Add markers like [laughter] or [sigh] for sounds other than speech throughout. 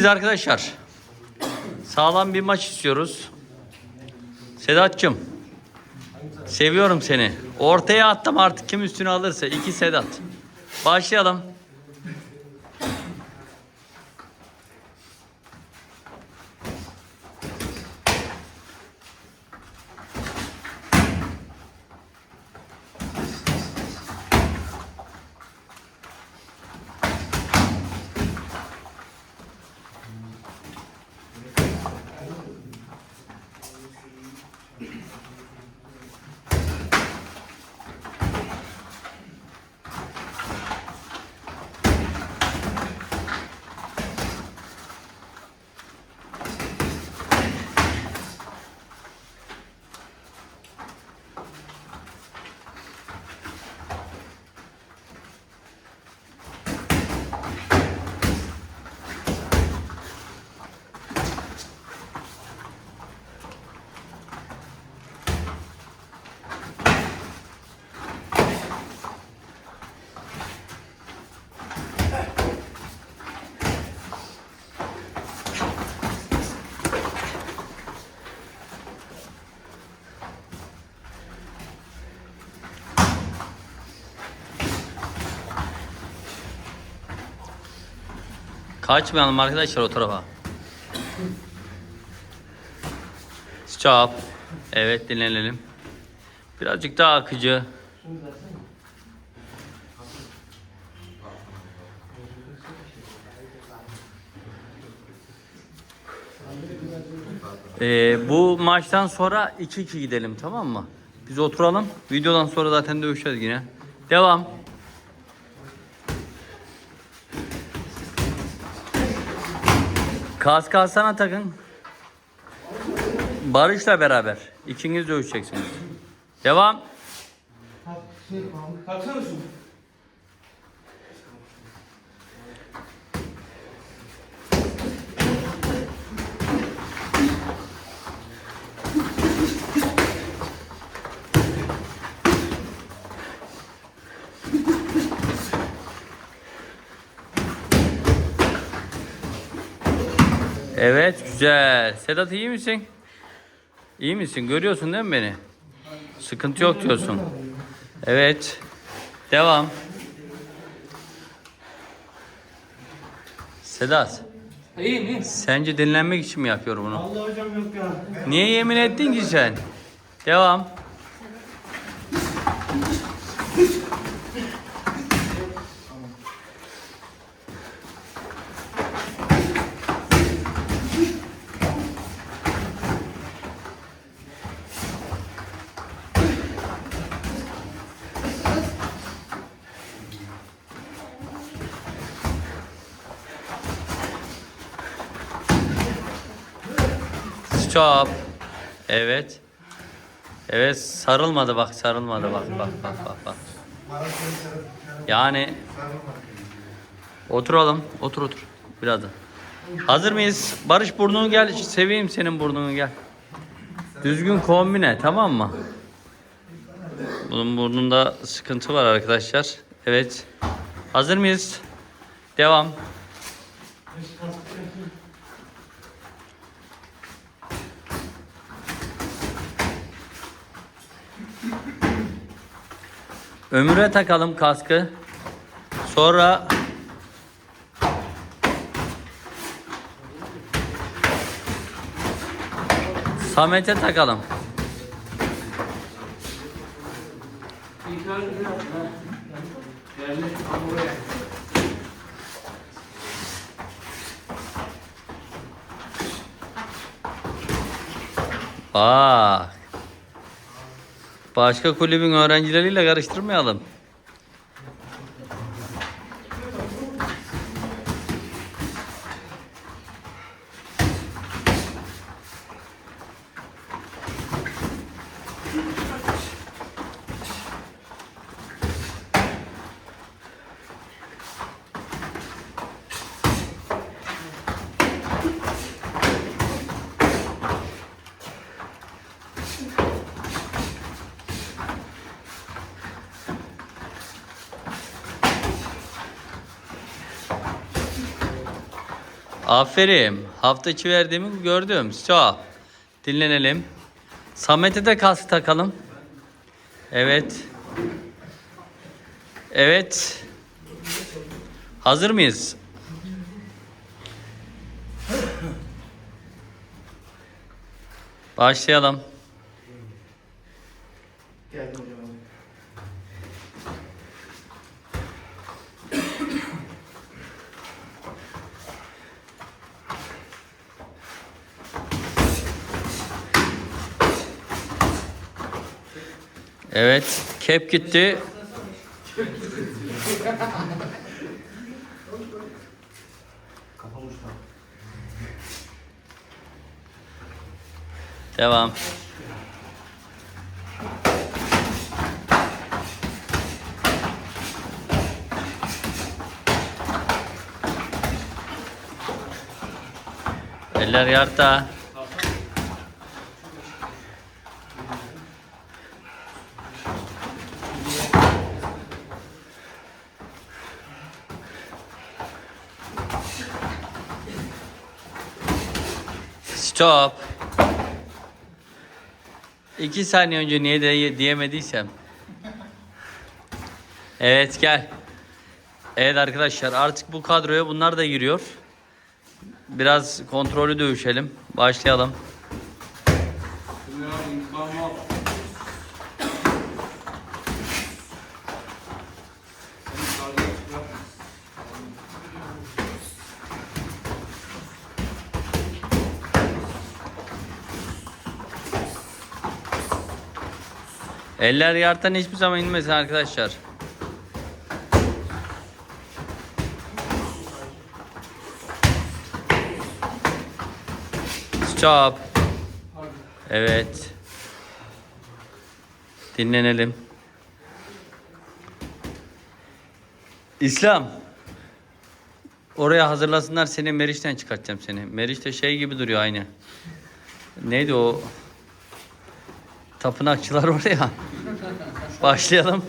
Biz arkadaşlar sağlam bir maç istiyoruz. Sedat'cığım seviyorum seni. Ortaya attım artık kim üstüne alırsa. iki Sedat. Başlayalım. Kaçmayalım arkadaşlar o tarafa. Stop. Evet dinlenelim. Birazcık daha akıcı. Ee, bu maçtan sonra 2-2 gidelim tamam mı? Biz oturalım. Videodan sonra zaten dövüşeceğiz yine. Devam. Kas kasana takın. Barış'la beraber. İkiniz dövüşeceksiniz. Devam. Kalksana şunu. Evet güzel. Sedat iyi misin? İyi misin? Görüyorsun değil mi beni? Sıkıntı yok diyorsun. Evet. Devam. Sedat, İyiyim iyiyim. sence dinlenmek için mi yapıyor bunu? Allah hocam yok ya. Niye yemin ettin ki sen? Devam. Stop. Evet. Evet sarılmadı bak sarılmadı bak bak bak bak bak. Yani oturalım otur otur biraz da. Hazır mıyız? Barış burnunu gel seveyim senin burnunu gel. Düzgün kombine tamam mı? Bunun burnunda sıkıntı var arkadaşlar. Evet. Hazır mıyız? Devam. Ömür'e takalım kaskı. Sonra Samet'e takalım. Bak. Başka kulübün öğrencileriyle karıştırmayalım. Aferin. Hafta içi verdiğimi gördüm. Stop. Dinlenelim. Samet'e de kask takalım. Evet. Evet. Hazır mıyız? Başlayalım. Geldim hocam. Evet. Kep gitti. Devam. Eller yarta. Stop. İki saniye önce niye de diyemediysem. Evet gel. Evet arkadaşlar artık bu kadroya bunlar da giriyor. Biraz kontrollü dövüşelim. Başlayalım. Eller yartan hiçbir zaman inmesin arkadaşlar. Stop. Evet. Dinlenelim. İslam. Oraya hazırlasınlar seni Meriç'ten çıkartacağım seni. Meriç de şey gibi duruyor aynı. Neydi o? Tapınakçılar oraya. Başlayalım.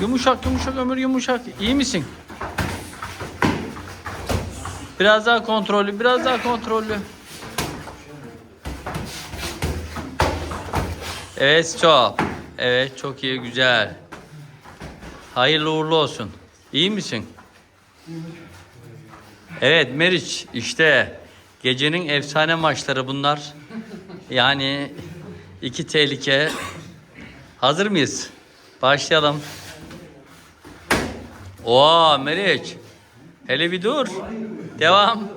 Yumuşak yumuşak ömür yumuşak. İyi misin? Biraz daha kontrollü, biraz daha kontrollü. Evet stop. Evet çok iyi güzel. Hayırlı uğurlu olsun. İyi misin? Evet Meriç işte gecenin efsane maçları bunlar. Yani iki tehlike. Hazır mıyız? Başlayalım. Oo Meriç. Hele bir dur. Devam.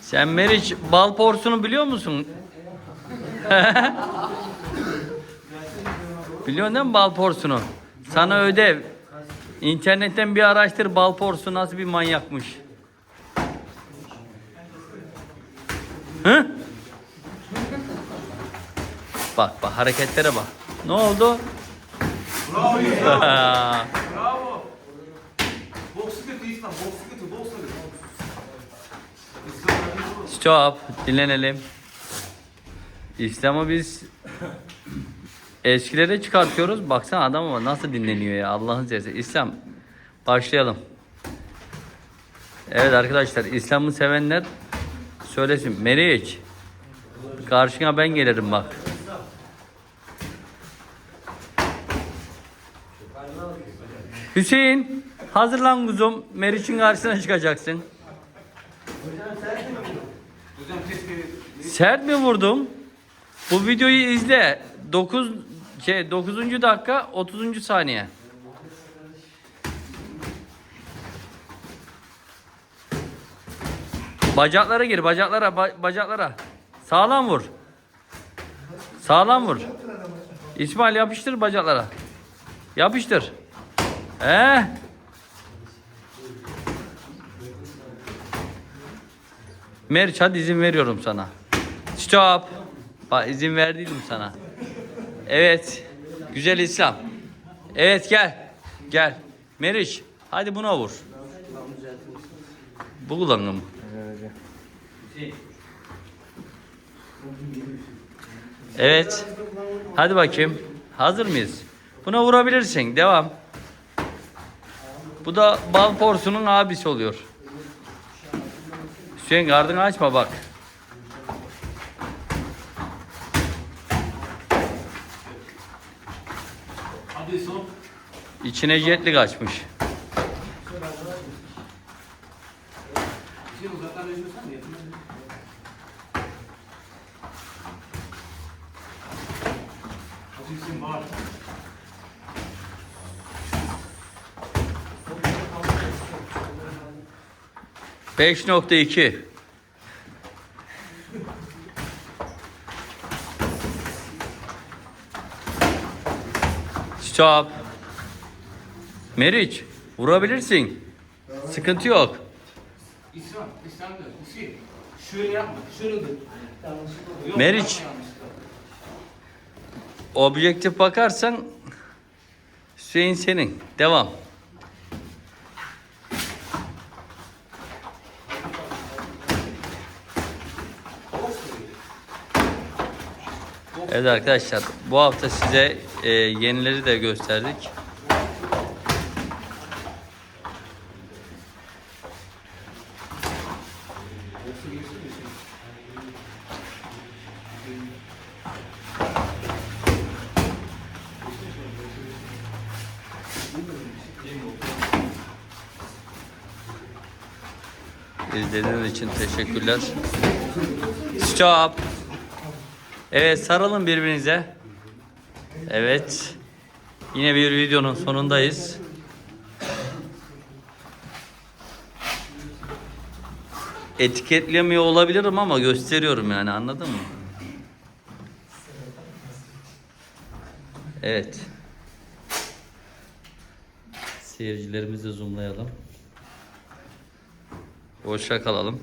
Sen Meriç bal porsunu biliyor musun? [laughs] Biliyorsun değil mi bal porsunu? Sana ödev. İnternetten bir araştır bal porsu nasıl bir manyakmış. Hı? Bak bak hareketlere bak. Ne oldu? Bravo. [laughs] Bravo. Boksu kötü İslam. Boksu kötü. Boksu kötü. Stop. Dinlenelim. İslam'ı biz eskilere çıkartıyoruz. Baksana adam ama nasıl dinleniyor ya Allah'ın sesi. İslam başlayalım. Evet arkadaşlar İslam'ı sevenler söylesin. Meriç karşına ben gelirim bak. Hüseyin hazırlan kuzum. Meriç'in karşısına çıkacaksın. Sert mi vurdum? Bu videoyu izle. 9 şey 9. dakika 30. saniye. Bacaklara gir, bacaklara, ba- bacaklara. Sağlam vur. Sağlam vur. İsmail yapıştır bacaklara. Yapıştır. He? Meriç hadi izin veriyorum sana. Stop. Bak izin verdiydim sana. Evet. Güzel İslam. Evet gel. Gel. Meriç hadi buna vur. Bu kullanım. Evet. Hadi bakayım. Hazır mıyız? Buna vurabilirsin. Devam. Bu da bal porsunun abisi oluyor. Hüseyin gardını açma bak. İçine jetlik açmış. 5.2 Stop. Meriç vurabilirsin. Sıkıntı yok. İslam, İslam da Hüseyin. Şöyle yapma, şöyle dur. Yok, Meriç. Objektif bakarsan Hüseyin senin. Devam. Evet arkadaşlar bu hafta size e, yenileri de gösterdik. İzlediğiniz için teşekkürler. Stop. Evet sarılın birbirinize. Evet. Yine bir videonun sonundayız. Etiketlemiyor olabilirim ama gösteriyorum yani anladın mı? Evet. Seyircilerimizi zoomlayalım. Hoşça kalalım.